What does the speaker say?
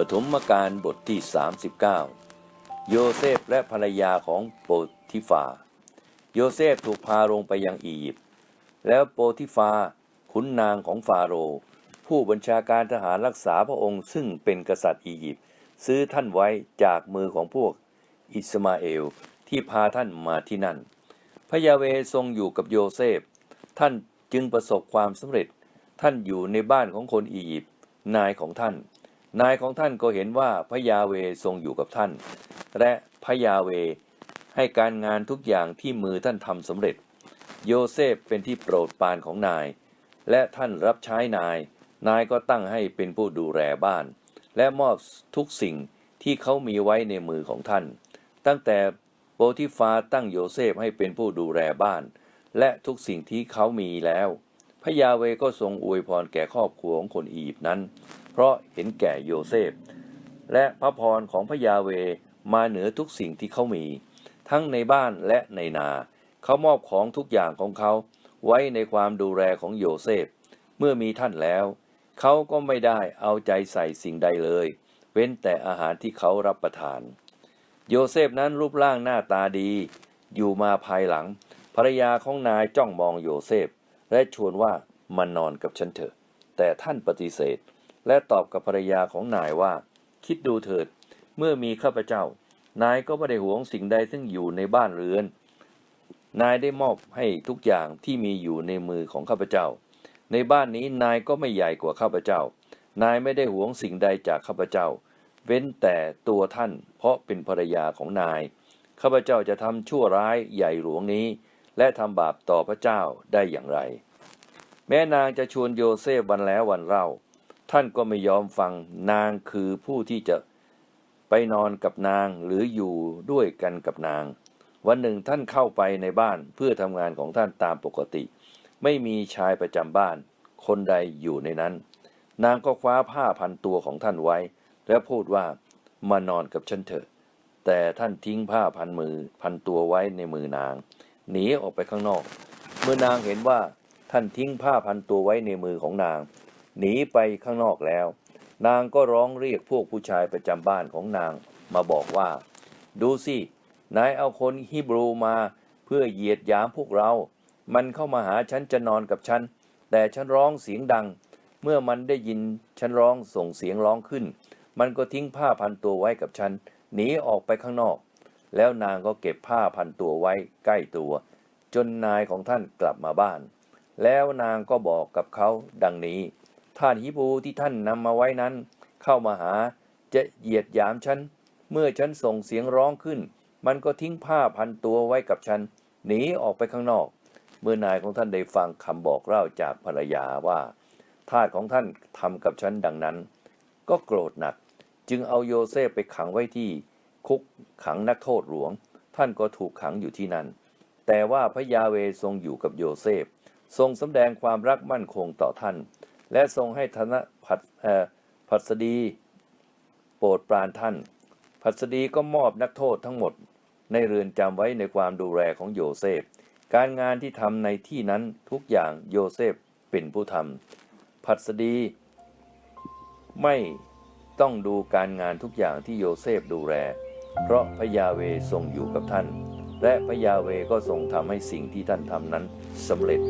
ปฐมกาลบทที่ 39 โยเซฟและภรรยาของโปติฟา โยเซฟถูกพาลงไปยังอียิปต์ แล้วโปติฟาขุนนางของฟาโรห์ผู้บัญชาการทหารรักษาพระองค์ซึ่งเป็นกษัตริย์อียิปต์ซื้อท่านไว้จากมือของพวกอิสมาเอลที่พาท่านมาที่นั่น พระยาเวทรงอยู่กับโยเซฟ ท่านจึงประสบความสำเร็จ ท่านอยู่ในบ้านของคนอียิปต์นายของท่าน นายของท่านก็เห็นว่าพระยาเวทรงอยู่กับท่าน และพระยาเวให้การงานทุกอย่างที่มือท่านทำสำเร็จ โยเซฟเป็นที่โปรดปรานของนาย และท่านรับใช้นาย นายก็ตั้งให้เป็นผู้ดูแลบ้าน และมอบทุกสิ่งที่เขามีไว้ในมือของท่าน ตั้งแต่โปรติฟาตั้งโยเซฟให้เป็นผู้ดูแลบ้าน และทุกสิ่งที่เขามีแล้ว ระยาเวก็ทรงอวยพรแก่ครอบครัวของคนอียิปต์นั้น เพราะเห็นแก่โยเซฟ และพระพรของพระยาเวมาเหนือทุกสิ่งที่เขามี ทั้งในบ้านและในนา เขามอบของทุกอย่างของเขาไว้ในความดูแลของโยเซฟ เมื่อมีท่านแล้ว เขาก็ไม่ได้เอาใจใส่สิ่งใดเลย เว้นแต่อาหารที่เขารับประทาน โยเซฟนั้นรูปร่างหน้าตาดี อยู่มาภายหลังภรรยาของนายจ้องมองโยเซฟ และชวนว่ามานอนกับฉันเถอะ แต่ท่านปฏิเสธ และตอบกับภรรยาของนายว่า คิดดูเถิด เมื่อมีข้าพเจ้า นายก็ไม่ได้หวงสิ่งใดซึ่งอยู่ในบ้านเรือน นายได้มอบให้ทุกอย่างที่มีอยู่ในมือของข้าพเจ้า ในบ้านนี้นายก็ไม่ใหญ่กว่าข้าพเจ้า นายไม่ได้หวงสิ่งใดจากข้าพเจ้า เว้นแต่ตัวท่าน เพราะเป็นภรรยาของนาย ข้าพเจ้าจะทำชั่วร้ายใหญ่หลวงนี้ และทำบาปต่อพระเจ้าได้อย่างไร แม้นางจะชวนโยเซฟวันแล้ววันเล่า ท่านก็ไม่ยอมฟังนางคือผู้ที่จะไปนอนกับนางหรืออยู่ด้วยกันกับนาง วันหนึ่งท่านเข้าไปในบ้านเพื่อทำงานของท่านตามปกติ ไม่มีชายประจำบ้าน คนใดอยู่ในนั้น นางก็คว้าผ้าพันตัวของท่านไว้ และพูดว่ามานอนกับฉันเถอะ แต่ท่านทิ้งผ้าพันมือพันตัวไว้ในมือนาง หนีออกไปข้างนอก เมื่อนางเห็นว่าท่านทิ้งผ้าพันตัวไว้ในมือของนาง หนีไปข้างนอกแล้ว นางก็ร้องเรียกพวกผู้ชายประจำบ้านของนางมาบอกว่า ดูสินายเอาคนฮิบรูมาเพื่อเหยียดหยามพวกเรา มันเข้ามาหาฉันจะนอนกับฉัน แต่ฉันร้องเสียงดัง เมื่อมันได้ยินฉันร้องส่งเสียงร้องขึ้น มันก็ทิ้งผ้าพันตัวไว้กับฉัน หนีออกไปข้างนอก แล้วนางก็เก็บผ้าพันตัวไว้ใกล้ตัว จนนายของท่านกลับมาบ้าน แล้วนางก็บอกกับเขาดังนี้ ท่านฮิบูที่ท่านนำมาไว้นั้น เข้ามาหาจะเหยียดหยามฉัน เมื่อฉันส่งเสียงร้องขึ้น มันก็ทิ้งผ้าพันตัวไว้กับฉัน หนีออกไปข้างนอก เมื่อนายของท่านได้ฟังคำบอกเล่าจากภรรยาว่าทาสของท่านทำกับฉันดังนั้น ก็โกรธหนัก จึงเอาโยเซฟไปขังไว้ที่คุก ขังนักโทษหลวง ท่านก็ถูกขังอยู่ที่นั่น แต่ว่าพระยาเวทรงอยู่กับโยเซฟ ทรงสำแดงความรักมั่นคงต่อท่าน และทรงให้ธนผัดเอ่อผัสดีโปรดปรานท่านผัสดีก็มอบนักโทษทั้งหมด ในเรือนจำไว้ในความดูแลของโยเซฟ การงานที่ทำในที่นั้นทุกอย่างโยเซฟเป็นผู้ทำผัสดีไม่ต้องดูการงานทุกอย่างที่โยเซฟดูแล เพราะพระยาเวทรงอยู่กับท่าน และพระยาเวก็ทรงทำให้สิ่งที่ท่านทำนั้นสำเร็จ